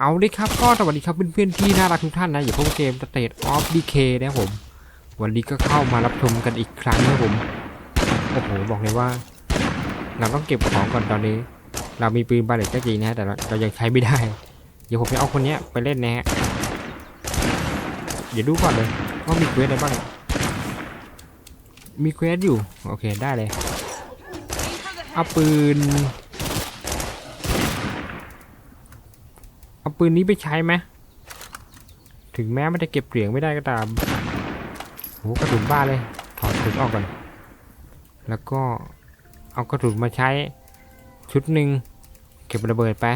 เอาดิครับก็สวัสดีครับเพื่อนๆที่น่ารักทุกท่านนะอยู่พวกเกม State of Decay นะครับผม วันนี้ก็เข้ามารับชมกันอีกครั้งนะผมโอ้โหบอกเลยว่า เราต้องเก็บของก่อนตอนนี้ เรามีปืนบาเลตก็จริงนะแต่เราเรายังใช้ไม่ได้ เดี๋ยวผมจะเอาคนนี้ไปเล่นนะฮะเดี๋ยวดูก่อนเลยว่ามีเควสอะไรบ้างมีเควสอยู่โอเคได้เลยเอาปืน เอาปืนนี้ไปใช้ไหมถึงแม้มันจะเก็บเหรียญไม่ได้ก็ตามโหกระสุนบ้าเลย ถอดกระสุนออกก่อน แล้วก็เอากระสุนมาใช้ชุดหนึ่งเก็บระเบิดไป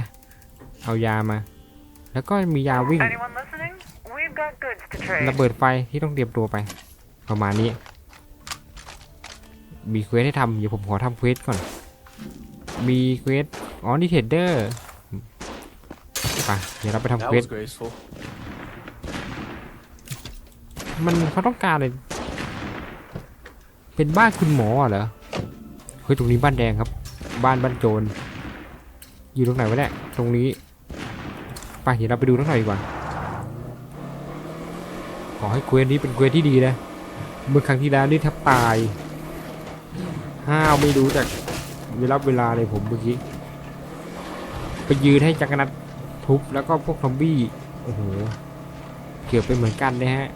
เอายามา แล้วก็มียาวิ่ง Anyone listening? We've got goods to trade. ระเบิดไฟที่ต้องเตรียมตัวไป ประมาณนี้ มีเควสให้ทำเดี๋ยวผมขอทำเควสก่อน มีเควสอ๋อนี่เทรดเดอร์ ไปเดี๋ยวเราไปทำ That เควส was graceful. มันเขาต้องการเลย เป็นบ้านคุณหมอเหรอ เฮ้ย ตรงนี้บ้านแดงครับ บ้านบ้านโจร อยู่ตรงไหนวะเนี่ย ตรงนี้ ไปเดี๋ยวเราไปดูทั้งหน่อยดีกว่า ขอให้เควสนี้เป็นเควสที่ดีนะ เมื่อครั้งที่แล้วนี่แทบตาย ห้าวไม่รู้จากเวลาเวลาเลยผมเมื่อกี้ ไปยืนให้จักรนัด ทุบแล้วก็พวกซอมบี้โอ้โหเกือบไปเหมือนกันนะฮะ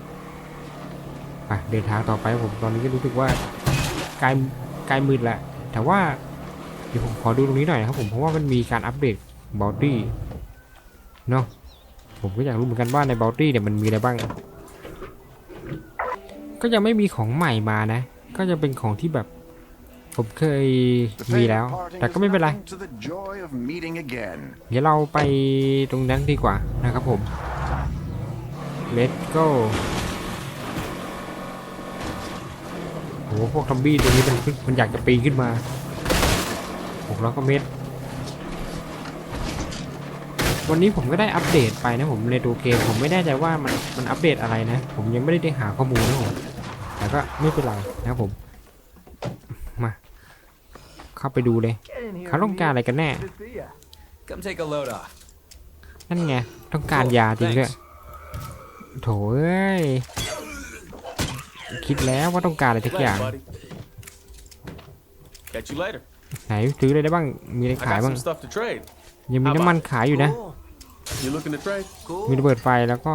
อะเดินทางต่อไปผมตอนนี้ก็รู้สึกว่าใกล้ใกล้มืดแล้วแต่ว่าเดี๋ยวผมขอดูตรงนี้หน่อยนะครับผมเพราะว่ามันมีการอัปเดตบอดี้เนาะผมก็อยากรู้เหมือนกันว่าในบอดี้เนี่ยมันมีอะไรบ้าง ก็ยังไม่มีของใหม่มานะ ก็จะเป็นของที่แบบ ผมเคยมีแล้ว แต่ก็ไม่เป็นไร เดี๋ยวเราไปตรงนั้นดีกว่านะครับผม let's go โหพวกซอมบี้ตัวนี้มันมันอยากจะปีนขึ้นมาหกร้อยกว่าเมตร วันนี้ผมก็ได้อัปเดตไปนะผมในตัวเกม ผมไม่แน่ใจว่ามันมันอัปเดตอะไรนะ ผมยังไม่ได้ได้หาข้อมูลนะผมแต่ก็ไม่เป็นไรนะครับผม เข้าไปดูเลยเขาต้องการอะไรกันแน่ Come take a load off. นั่นไง ต้องการยาจริงด้วยโถเอ้ย คิดแล้วว่าต้องการอะไรทุกอย่าง Later, buddy. Catch you later. ไหนซื้ออะไรได้บ้าง มีอะไร I ขาย got บ้าง some stuff to trade. ยังมีน้ำมันขายอยู่นะ You looking to trade? มีระเบิดไฟแล้วก็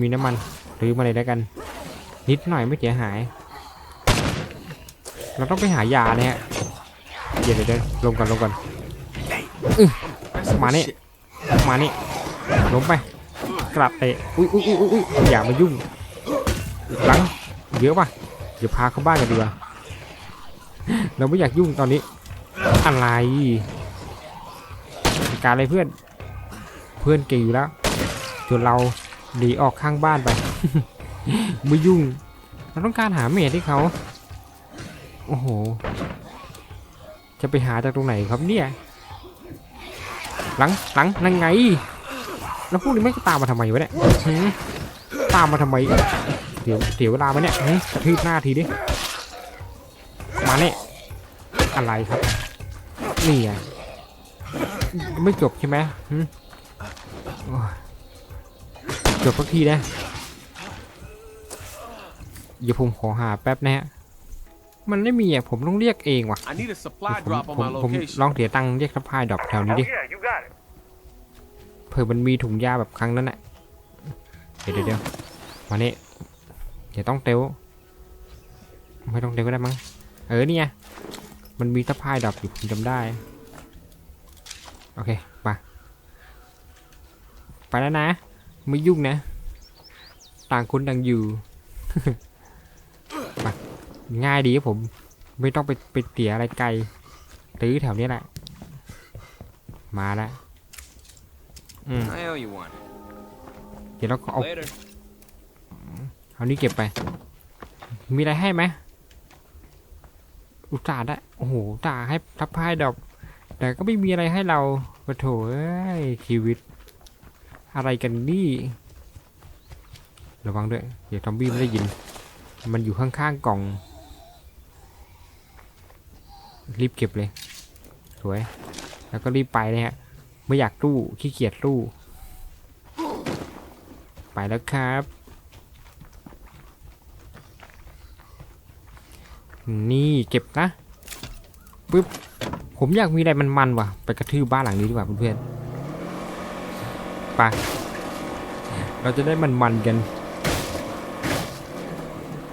มีน้ำมันซื้อมาเลยแล้วกัน นิดหน่อยไม่เสียหาย เราต้องไปหายาเนี่ยฮะ เดี๋ยวเดี๋ยวเดี๋ยวลงก่อนลงก่อนอื้อมานี่มานี่ล้มไป กลับเตะอุ้ยอุ้ยอุ้ยอุ้ยอย่ามายุ่งหลังเยอะป่ะเดี๋ยวพาเข้าบ้านกันดีกว่าเราไม่อยากยุ่งตอนนี้ อะไรจัดการอะไรเพื่อน เพื่อนเก่งอยู่แล้วส่วนเราหนีออกข้างบ้านไปไม่ยุ่ง เราต้องการหาเมดให้เขา โอ้โห จะไปหาจากตรงไหนครับเนี่ย หลังหลังนั่งไง แล้วพวกนี้ไม่ตามมาทำไมวะเนี่ยตามมาทำไมเดี๋ยวเดี๋ยวเวลามาเนี่ยกระทืบหน้าทีดิมาเนี่ยอะไรครับ นี่ไงไม่จบใช่ไหมจบสักทีนะเดี๋ยวผมขอหาแป๊บนะฮะ มันไม่มีอะผมต้องเรียกเองว่ะ I need a เดี๋ยว supply ผม drop ผม on my ผม location. ลองเสียตังค์เรียกซัพพลายดรอปแถวนี้ Oh ดิ yeah, you got it. เผื่อมันมีถุงยาแบบครั้งนั้นแหละเดี๋ยวเดี๋ยวเดี๋ยวมานี่เดี๋ยวต้องเตลไม่ต้องเตลก็ได้มั้ง เออเนี่ย มันมีตะพายดับอยู่ผมจำได้ โอเค ไป ไปแล้วนะ ไม่ยุ่งนะ ต่างคนต่างอยู่ ไป ง่ายดีครับผม ไม่ต้องไปไปเตี๋ยอะไรไกล ตื้อแถวนี้แหละ มาแล้วอืม I owe you one. เดี๋ยวเราก็เอา Later. เอานี้เก็บไป มีอะไรให้ไหม อุตส่าห์ได้ โอ้โหอุตส่าห์ให้ทับพายดอก แต่ก็ไม่มีอะไรให้เราปะโถเอ้ยชีวิต อะไรกันนี่ ระวังด้วย เดี๋ยวทอมบี้ไม่ได้ยิน มันอยู่ข้างๆกล่อง รีบเก็บเลย สวย แล้วก็รีบไปเลยฮะ ไม่อยากตู้ขี้เกียจตู้ไปแล้วครับ นี่เก็บนะปึ๊บ ผมอยากมีอะไรมันๆว่ะ ไปกระทืบบ้านหลังนี้ดีกว่าเพื่อนๆ ไป เราจะได้มันๆกัน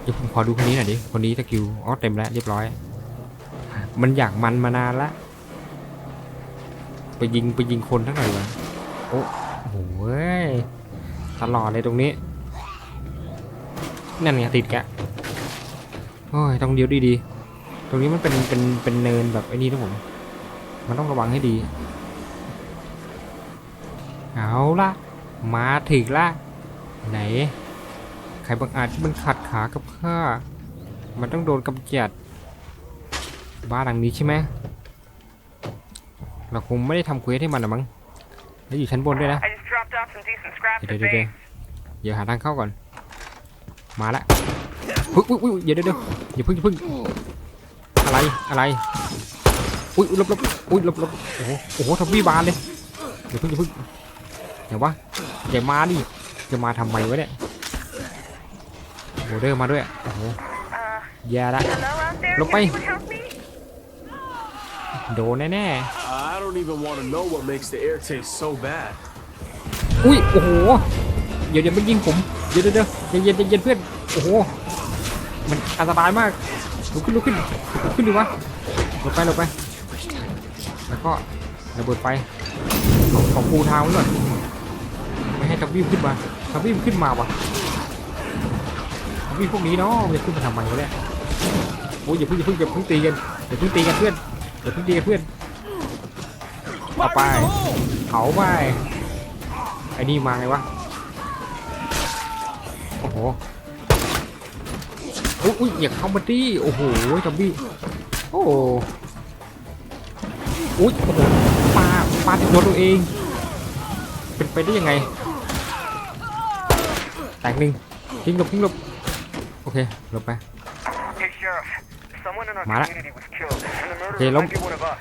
เดี๋ยวผมขอดูคนนี้หน่อยดิ คนนี้สกิล อ๋อเต็มแล้วเรียบร้อย มันอยากมันมานานละ ไปยิงไปยิงคนทั้งหน่อยวะโอ้โหตลอดเลยตรงนี้ นั่นไงติดแกะโอ้ยต้องเดียวดีๆ ตรงนี้มันเป็นเป็นเป็นเนินแบบไอ้นี่นะผม มันต้องระวังให้ดี เอาละมาถึงละ ไหน ใครบางอาจที่มันขัดขากับข้า มันต้องโดนกำจัด บ้านหลังนี้ใช่ไหมเราคงไม่ได้ทำเควสให้มันนะมั้งแล้วอยู่ชั้นบนด้วยนะ I just dropped off some decent scraps เดี๋ยว at เดี๋ยวเดี๋ยว base. เดี๋ยวหาทางเข้าก่อน มาละอุ๊ยอุ๊ยอุ๊ยเดี๋ยวเดี๋ยวเดี๋ยวอย่าเพึ่งอย่าเพึ่งอะไรอะไรอุ้ยอุ๊ยหลบหลบอุ้ยหลบหลบโอ้โหโอ้โหทำวี่บานเลยอย่าเพึ่งอย่าเพึ่งเดี๋ยววะอย่ามาดิจะมาทำไมวะเนี่ยโหเดอร์มาด้วยโอ้โห Uh, แย่ละ hello out there? Look, โดนแน่ I don't even want to know what makes the air taste so bad. ๆ อุ้ย โอ้โห เดี๋ยวเดี๋ยวมันยิงผม เดี๋ยวเดี๋ยวเดี๋ยวใจเย็นใจเย็นเพื่อน โอ้โห มันอันตรายมาก ลุกขึ้นลุกขึ้นลุกขึ้นดิวะหลบไปหลบไป แล้วก็ระเบิดไฟของของปูทางไว้ก่อนไม่ให้ทับวิวขึ้นมาทับวิวขึ้นมาวะทับวิวพวกนี้เนาะมันจะขึ้นมาทำไมวะเนี่ย โอ้ยอย่าเพิ่งอย่าเพิ่งอย่าเพิ่งตีกันอย่าเพิ่งตีกันเพื่อนอ ย่าเพิ่งตีกันเพื่อนเอาไปเผาไปไอ้นี่มาไงวะโอ้โหโอ้ยอุ๊ยอย่าเข้ามาดิโอ้โหทับวิวโอ้โหอุ้ยโอ้โหปลาปลาติดโดนตัวเอง เป็นไปได้ยังไงแตกหนึ่งทิ้งหลบทิ้งหลบโอเคหลบไป Hey, Sheriff. Someone in our Mara. community was killed, and the murderer Okay, Long. might be one of us.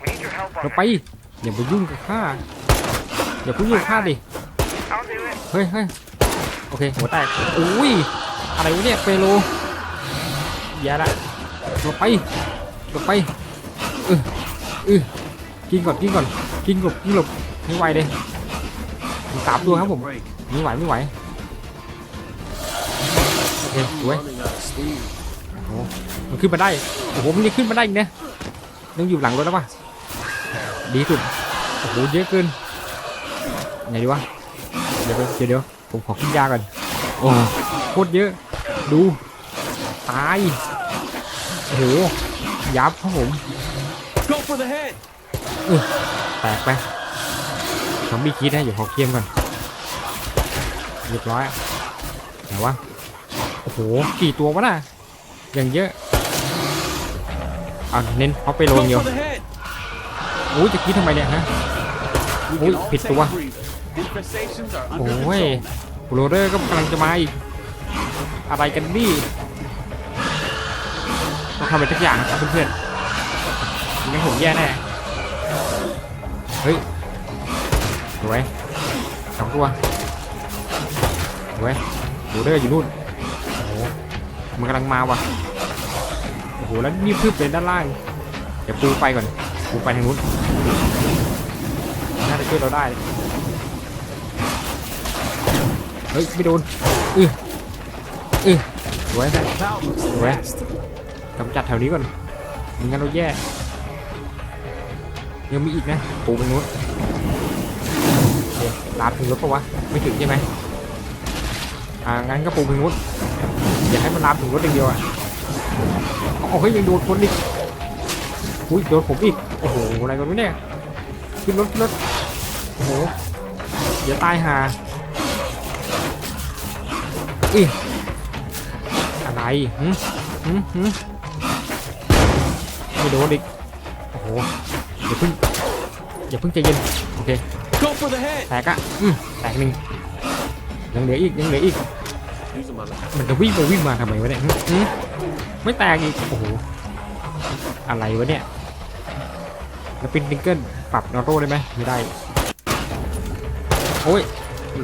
We need your help หล on บไป that. อย่าไปยุ่งกับข้าอย่าเพิ่งยุ่งกับข้าดิ I'll do it. เฮ้ยเฮ้ยโอเคหัวแตกอุ้ยอะไรวะเนี่ยเปโลแย่ละหลบไปหลบไปเออเออกินก่อนกินก่อนกินหลบกินหลบไม่ไหวเลยมีสามตัวครับผม Break. ไม่ไหวไม่ไหวโอเคสวย Running out of steam. โอ้มันขึ้นมาได้ โอ้โห มันยังขึ้นมาได้อีกนะต้องอยู่หลังรถแล้วป่ะดีสุด โอ้โห เยอะเกินไงดีวะ เดี๋ยวเดี๋ยวเดี๋ยวผมขอกินยาก่อน โอ้โคตรเยอะ ดู ตาย โอ้โห ยับครับผม Go for the head. แตกไปซอมบี้คิดนะอยู่ขอเคลียมก่อนเรียบร้อยไหนวะโอ้โหกี่ตัววะน่ะ อย่างเยอะเอาเน้นเพราะไปโล Go เดียว for the head. โอ้ยจะคิดทำไมเนี่ยฮะ We Ui, can all thịt take quá. a breather. Infestations are โอ้ under ย control. โรเดอร์ก็กำลังจะมาอีกอะไรกันนี่ต้องทำอะไรสักอย่างนะครับเพื่อนๆไม่งั้นผมแย่แน่เฮ้ยสวยสองตัวสวยโรเดอร์อยู่นู่นโอ้โหมันกำลังมาว่ะ โอ้โหแล้วนี่พืบเป็นด้านล่าง เดี๋ยวปูไปก่อนปูไปทางนู้นน่าจะช่วยเราได้ เฮ้ย ไม่โดนอืออือสวย That cloud looks the Where? best. กำจัดแถวนี้ก่อนไม่งั้นเราแย่ ยังมีอีกนะปูไปนู้นลามถึงรถปะวะ ไม่ถึงใช่ไหมอ่างั้นก็ปูไปนู้นอย่าให้มันลามถึงรถอย่างเดียวอะ โอ้เฮ้ยยังโดนคนอีกอุ้ยโดนผมอีก โอ้โห อะไรกันวะเนี่ยขึ้นรถขึ้นรถโอ้โหอย่าตายหาอีอะไรหืมหืมหืมไม่โดนอีก โอ้โหอย่าเพิ่งอย่าเพิ่งใจเย็น โอเคแตกอะอืมแตกหนึ่งยังเหลืออีก ยังเหลืออีก มันจะวิ่งไปวิ่งมาทำไมวะเนี่ยหึหึ ไม่แตกอีก โอ้โห อะไรวะเนี่ย แล้วปินดิงเกิลปรับนอโต้ได้ไหมไม่ได้ โอ้ย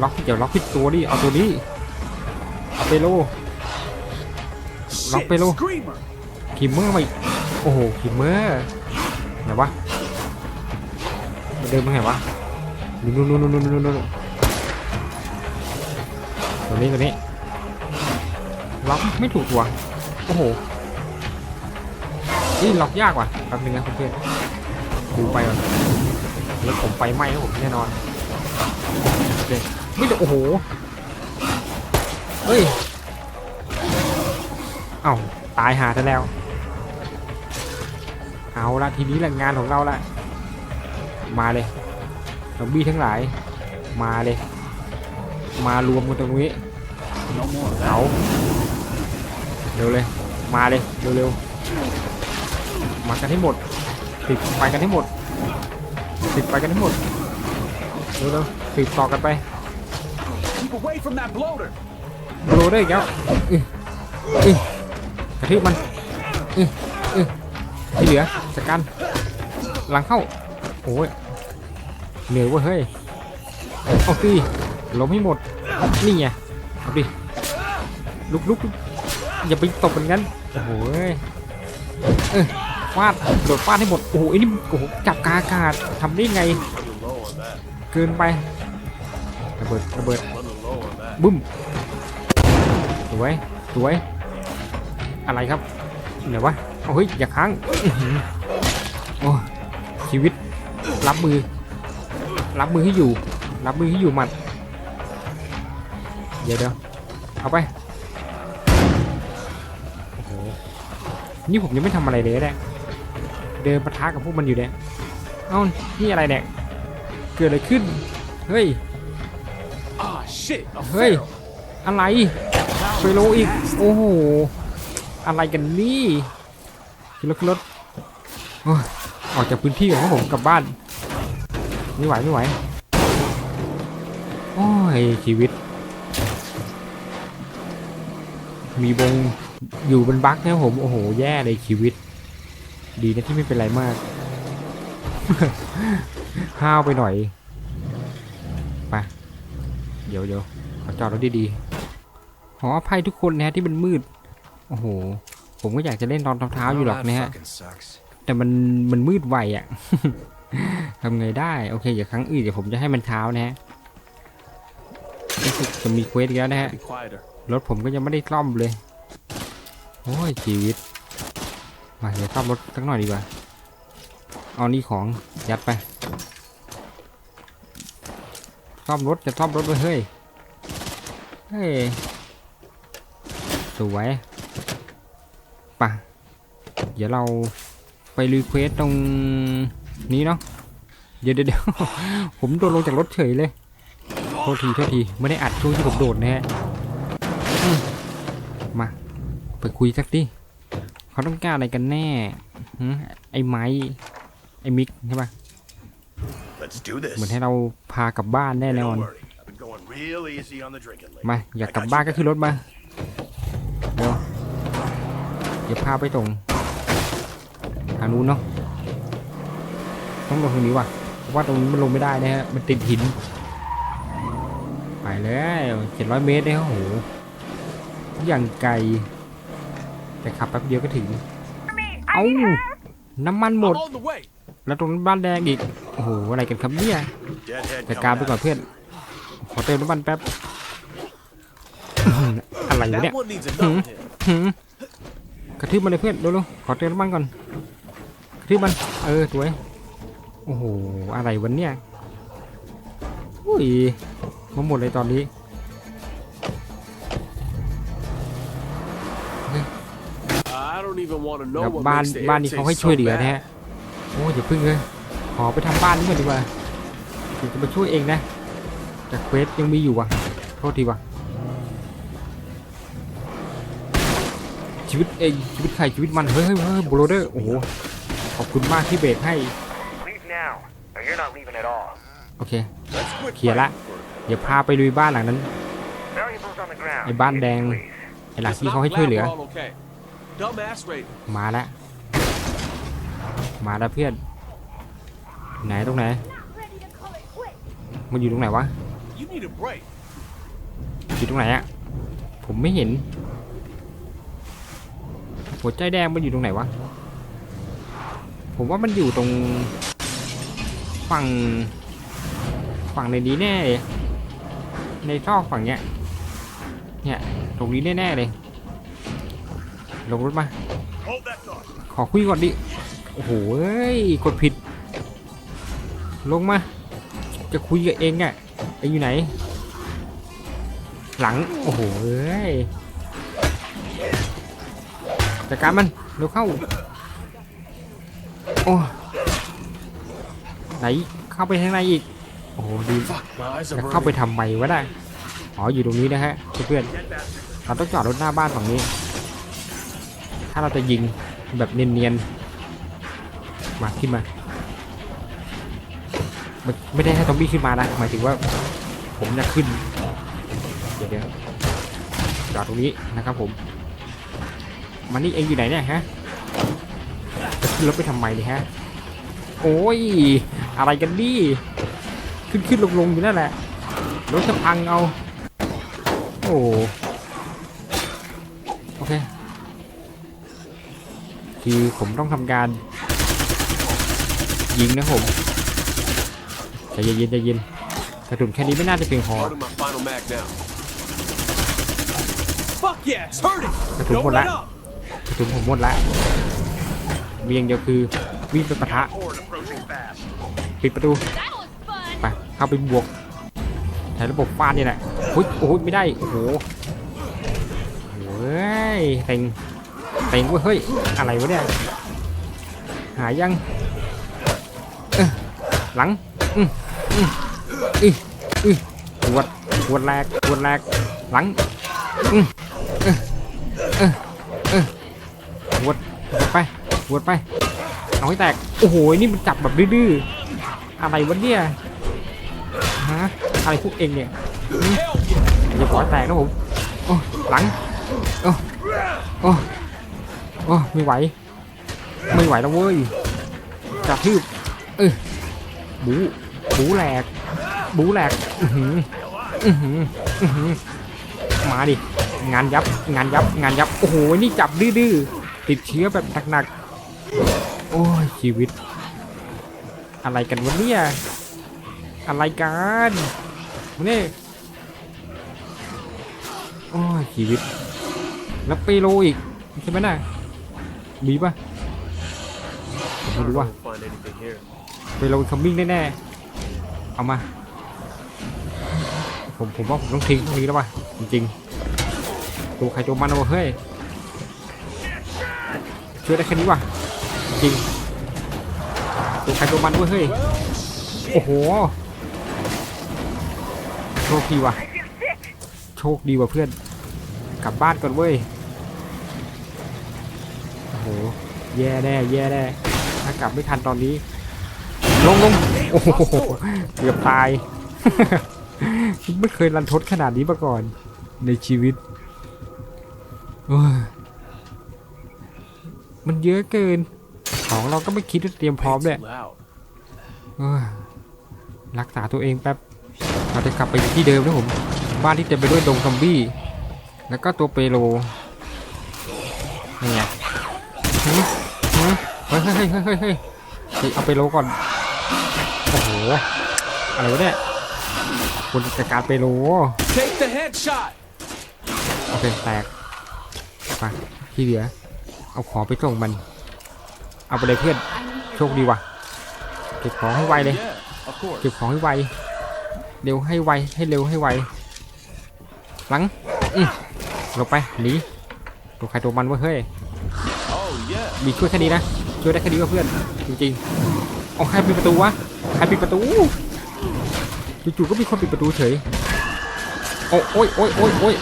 ล็อกเดี๋ยวล็อกผิดตัวดิ เอาตัวนี้ เอาไปโล Lock Shit, below. screamer. คิมเมอร์มาอีกโอ้โหคิมเมอร์ไหนวะมันเดินมาไหนวะนู่นนู่นนู่นนู่นนู่นนู่นตัวนี้ตัวนี้ล็อกไม่ถูกตัวโอ้โห นี่ล็อกยากว่ะแป๊บนึงนะเพื่อนๆดูไปก่อนแล้วผมไฟไหม้ครับผมแน่นอนโอเคไม่โอ้โหเฮ้ยเอ้าตายหาซะแล้ว เอาละทีนี้แหละงานของเราละมาเลยซอมบี้ทั้งหลาย มาเลย มารวมกันตรงนี้เอาเร็วเลย มาเลย เร็วๆ มากันให้หมดติดไฟกันให้หมดติดไฟกันให้หมดเร็วๆติดต่อกันไป Keep away from that bloater. โรได้อีกแล้วอื้ออื้อกระทืบมันอื้ออื้อที่เหลือจัดการหลังเข้าโอ้ยเหนื่อยเว้ยเฮ้ยเอาสิล้มให้หมดนี่ไงเอาดิลุกลุกลุกอย่าไปตบมันงั้นโอ้โหเอ้ยเออ ฟาดโดดฟาดให้หมดโอ้โหไอ้นี่โอ้โหจับกาอากาศทำได้ไงเกินไประเบิดระเบิดบึ้มสวยสวย อะไรครับไหนวะเอาเฮ้ยอย่าค้างโอ้ชีวิตรับมือ รับมือให้อยู่ รับมือให้อยู่หมัดเดี๋ยวเดี๋ยวเอาไปโอ้โหนี่ผมยังไม่ทำอะไรเลยเนี่ย เดินปะทะกับพวกมันอยู่เนี่ยเอ้านี่อะไรเนี่ยเกิดอะไรขึ้นเฮ้ยเฮ้ยอะไรเฟโลอีกโอ้โหอะไรกันนี่ขึ้นรถขึ้นรถออกจากพื้นที่ก่อนครับผมกลับบ้านไม่ไหวไม่ไหวโอ้ยชีวิต มีวงอยู่บนบั๊กนะผมโอ้โหแย่เลยชีวิต ดีนะที่ไม่เป็นไรมาก ห้าวไปหน่อยไปเดี๋ยวเดี๋ยวขอจอดรถดีๆขออภัยทุกคนนะฮะที่มันมืด โอ้โห ผมก็อยากจะเล่นตอนเช้าๆอยู่หรอกนะฮะ แต่มันมันมืดไวอะ่ะทำไงได้โอเคเดี๋ยวครั้งอื่นเดี๋ยวผมจะให้มันเช้านะฮะรู้สึกจะมีเควสอีกแล้วนะฮะรถผมก็ยังไม่ได้ซ่อมเลยโอ้ยชีวิต มาเดี๋ยวซ่อมรถสักหน่อยดีกว่า เอานี่ของยัดไปซ่อมรถจะซ่อมรถด้วยเฮ้ย เฮ้ย สวยปะเดี๋ยวเราไปรีเควสตรงนี้เนาะ เดี๋ยวเดี๋ยวผมโดดลงจากรถเฉยเลย โทษทีโทษที ไม่ได้อัดช่วงที่ผมโดดนะฮะ มา ไปคุยสักดิ เขาต้องการอะไรกันแน่หืมไอ้ไม้ไอ้มิกใช่ปะ Let's do เหมือน this. ให้เราพากลับบ้านแน่นอน Don't worry. I've been going real easy on the drinking lately. มาอยากกลับบ้านก็ขึ้นรถมาเดี๋ยวเดี๋ยวพาไปส่งทางนู้นเนาะต้องลงตรงนี้ว่ะเพราะว่าตรงนี้มันลงไม่ได้นะฮะมันติดหิน ไปเลยเจ็ดร้อยเมตรได้โอ้โหอย่างไกล แต่ขับแป๊บเดียวก็ถึง เอ้า น้ำมันหมด I'm on the way. แล้วตรงนั้นบ้านแดงอีก โอ้โห อะไรกันครับเนี่ย Deadhead จัด coming การไป out. ก่อนเพื่อน ขอเติมน้ำมันแป๊บ อะไรวะเนี่ย That one needs another hit. หืมกระทืบมันเลยเพื่อนเร็วๆขอเติมน้ำมันก่อน กระทืบมัน เออสวย โอ้โห อะไรวันเนี่ยอุ้ยมาหมดเลยตอนนี้ แล้ know ว what บ้าน makes the บ้าน air นี้เขา taste ให้ช่วย so เหลือนะ bad. ฮะโอ้ยอย่าพึ่งเลยขอไปทำบ้านนี้ก่อนดีกว่าถึงจะมาช่วยเองนะ แต่เควสยังมีอยู่ว่ะโทษทีว่ะชีวิตเองชีวิตใครชีวิตมันเฮ้ยเฮ้ยเฮ้ยโบโรเดอร์โอ้โหขอบคุณมากที่เบรกให้ Leave now, or you're not leaving at all. โอเค Let's quit เคลียร์ละ fighting. เดี๋ยวพาไปลุยบ้านหลังนั้น Valuables on the ground. ไอ้บ้านแดง Please. ไอ้หลัง It's ที่ not เขาให้ช่วยเหลือ มาแล้ว มาแล้วเพื่อน ไหนตรงไหน มันอยู่ตรงไหนวะ You need a break. อยู่ตรงไหนอะผมไม่เห็น หัวใจแดงมันอยู่ตรงไหนวะ ผมว่ามันอยู่ตรงฝั่งฝั่งในนี้แน่เลยในซอกฝั่งเนี้ย เนี่ย ตรงนี้แน่ๆเลย ลงรถมา Hold that thought. ขอคุยก่อนดิ โอ้โหเอ้ยกดผิด ลงมา จะคุยกับเองอะไออยู่ไหน หลัง โอ้โหเอ้ยจัดการมันเร็วเข้า โอ้ไหนเข้าไปข้างในอีก โอ้โหดี Fuck, my eyes จะ are เข้าไป burning. ทำไมวะได้ อ๋ออยู่ตรงนี้นะฮะเพื่อนๆเราต้องจอดรถหน้าบ้านฝั่งนี้ ถ้าเราจะยิงแบบเนียนๆ มาขึ้นมา ไม่ได้ให้ซอมบี้ขึ้นมานะ หมายถึงว่าผมจะขึ้น เดี๋ยวเดี๋ยวจอดตรงนี้นะครับผม มันนี่เองอยู่ไหนเนี่ยฮะจะขึ้นรถไปทำไมเนี่ยฮะ โอ้ย อะไรกันดิขึ้นขึ้นลงลงอยู่นั่นแหละ รถจะพังเอา โอ้ คือผมต้องทำการ ยิงนะผมใจเย็นๆใจเย็นกระสุนแค่นี้ไม่น่าจะเพียงพอกระสุนหมดละกระสุนผมหมดละเวียงเดียวคือวิ่งไปปะทะปิดประตูไปเข้าไปบวกใช้ระบบฟาดนี่แหละโอ้ยโอ้ยไม่ได้โอ้โหเฮ้ยเต็ง เต็งเว้ยเฮ้ยอะไรวะเนี่ยหายังหลังอืมอืมอืออือปวดปวดแรกปวดแรกหลังอืมเออเออเออปวดปวดไปปวดไปเอาให้แตกโอ้โหนี่มันจับแบบดื้อๆอะไรวะเนี่ยฮะอะไรพวกเองเนี่ยอย่าปล่อยแตกนะผมโอ้หลังโอ้โอ้ โอ้ไม่ไหว ไม่ไหวแล้วเว้ยกระทืบเออบูบูแหลก บูแหลก อือหืออือหืออือหือมาดิ งานยับ งานยับ งานยับ โอ้โห นี่จับดื้อๆติดเชื้อแบบหนักๆ โอ้ย ชีวิต อะไรกันวะเนี่ย อะไรกันนี่โอ้ยชีวิต แล้วเปโลอีกใช่ไหมน่ะ มีปะผมไม่รู้ว่า Don't find anything here. เปโลคัมมิ่งแน่ๆเอามา ผมผมว่าผมต้องทิ้งตรงนี้แล้วว่ะจริงๆตัวใครตัวมันเอาเฮ้ยช่วยได้แค่นี้ว่ะจริงตัวใครตัวมันเว้ยเฮ้ยโอ้โหโชคดีว่ะโชคดีว่ะเพื่อนกลับบ้านก่อนเว้ย แย่แน่แย่แน่ถ้ากลับไม่ทันตอนนี้ลงลงโอ้โหเกือบตาย ไม่เคยรันทดขนาดนี้มาก่อน ในชีวิต มันเยอะเกิน ของเราก็ไม่คิดว่าเตรียมพร้อมเนี่ย loud. เอ้ยรักษาตัวเองแป๊บ เราจะกลับไปที่เดิมนะผม บ้านที่เต็มไปด้วยดงซอมบี้ แล้วก็ตัวเปโลนี่ไง หืมหืมเฮ้ยเฮ้ยเฮ้ยเฮ้ยเฮ้ยเฮ้ยเอาเปโลก่อน โอ้โห อะไรวะเนี่ยคุณจัดการเปโล Take the headshot. โอเคแตกไปที่เหลือ เอาของไปส่งมัน เอาไปเลยเพื่อน โชคดีว่ะ เก็บของให้ไวเลย Yeah, of course. เก็บของให้ไว เร็วให้ไว ให้เร็วให้ไว หลังอืมหลบไป หนีตัวใครตัวมันเว้ยเฮ้ย Oh yeah. มีช่วยแค่นี้นะ ช่วยได้แค่นี้ก็เพื่อน จริงๆเอาใครปิดประตูวะ ใครปิดประตู จู่ๆก็มีคนปิดประตูเฉย โอ้โอ้ยโอ้ยโอ้ยโอ้ย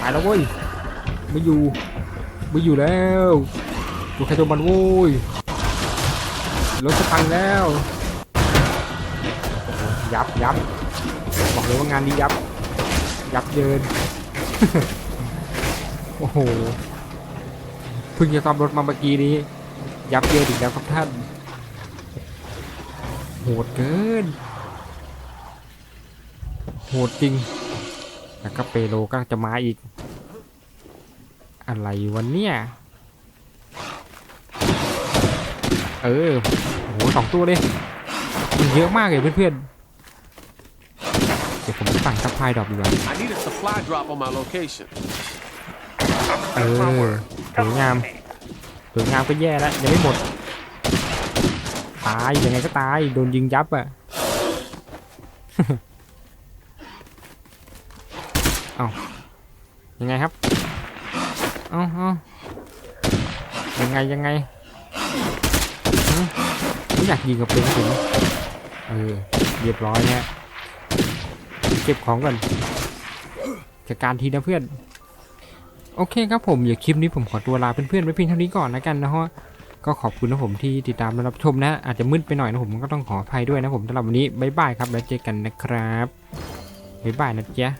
ตายแล้วเว้ยไม่อยู่ไม่อยู่แล้วตัวใครตัวมันโว้ยรถจะพังแล้วยับยับบอกเลยว่างานนี้ยับ ยับเยิน โอ้โห เพิ่งจะซ่อมรถมาเมื่อกี้นี้ ยับเยินอีกแล้วครับท่าน โหดเกิน โหดจริง แล้วก็เปโลก็จะมาอีก อะไรวันเนี้ยเออโหสองตัวเลยมันเยอะมากเลยเพื่อนๆ เดี๋ยวผมสั่งซัพพลายดรอปดีกว่า I need a supply drop on my location. เออ สวยงามสวยงามก็แย่แล้วยังไม่หมด ตายยังไงก็ตายโดนยิงยับอะเอายังไงครับเอาเอายังไงยังไงไม่อยากยิงกับปืนถึงเออเรียบร้อยเนี่ยเก็บของก่อนจัดการทีนะเพื่อน โอเคครับผมอย่าคลิปนี้ผมขอตัวลาเพื่อนๆไว้เพียงเท่านี้ก่อนนะกันนะฮะก็ขอบคุณนะผมที่ติดตามและรับชมนะ อาจจะมืดไปหน่อยนะผมก็ต้องขออภัยด้วยนะผมสำหรับวันนี้บ๊ายบายครับแล้วเจอกันนะครับบ๊ายบายนะเจ๊ะ